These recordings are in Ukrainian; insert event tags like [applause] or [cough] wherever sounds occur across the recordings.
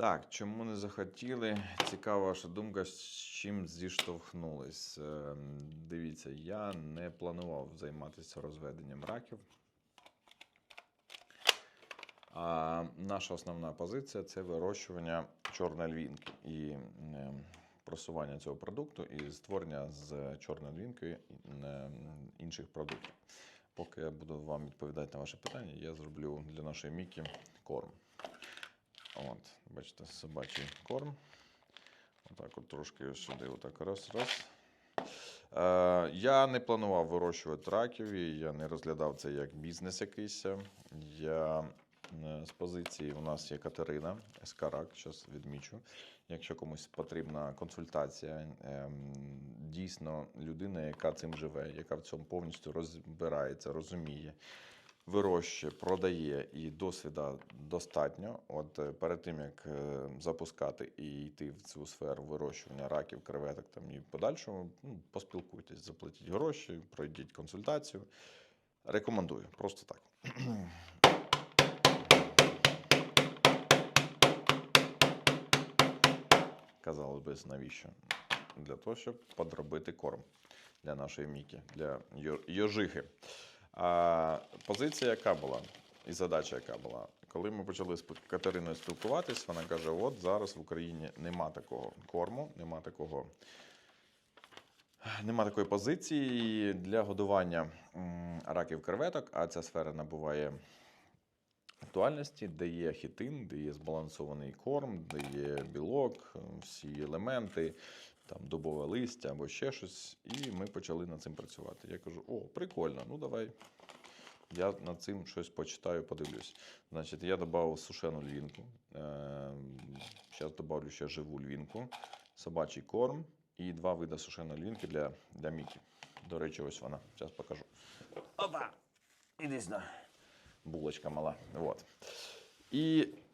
Так, чому не захотіли? Цікава ваша думка, з чим зіштовхнулись. Е, Дивіться, я не планував займатися розведенням раків. А наша основна позиція це вирощування чорної львінки і е, просування цього продукту і створення з чорної львінки е, інших продуктів. Поки я буду вам відповідати на ваші питання, я зроблю для нашої Мікі корм. От, бачите, собачий корм. Отак от трошки сюди, отак раз, раз. Е, я не планував вирощувати раків, і я не розглядав це як бізнес якийсь. Я е, з позиції у нас є Катерина Ескарак, зараз відмічу. Якщо комусь потрібна консультація, ем, дійсно людина, яка цим живе, яка в цьому повністю розбирається, розуміє, вирощує, продає і досвіда достатньо. От е, перед тим як е, запускати і йти в цю сферу вирощування раків, креветок там і в подальшому, ну, поспілкуйтесь, заплатіть гроші, пройдіть консультацію. Рекомендую, просто так. [clears throat] Казалось би, навіщо? Для того, щоб подробити корм для нашої міки, для йо- йожихи. А позиція яка була? І задача яка була? Коли ми почали з Катериною спілкуватись, вона каже: от зараз в Україні нема такого корму, нема такого. Нема такої позиції для годування раків креветок, а ця сфера набуває актуальності, де є хітин, де є збалансований корм, де є білок, всі елементи, там дубове листя або ще щось. І ми почали над цим працювати. Я кажу: о, прикольно, ну давай. Я над цим щось почитаю, подивлюсь. Значить, я додав сушену львінку. Зараз додавлю ще живу львінку, собачий корм і два види сушеної львінки для, для Мікі. До речі, ось вона. Зараз покажу. Опа! Іди сюди. Булочка мала. От. І е,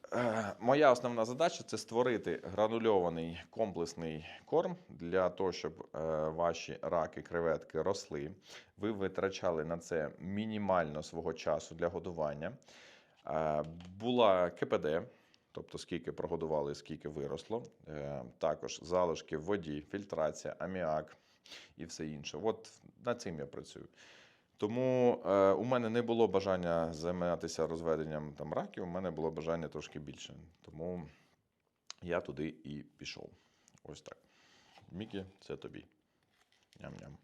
моя основна задача це створити гранульований комплексний корм для того, щоб е, ваші раки, креветки росли. Ви витрачали на це мінімально свого часу для годування. Е, була КПД, тобто скільки прогодували, скільки виросло. Е, також залишки в воді, фільтрація, аміак і все інше. От над цим я працюю. Тому е, у мене не було бажання займатися розведенням там раків, у мене було бажання трошки більше. Тому я туди і пішов. Ось так. Мікі, це тобі. Ням-ням.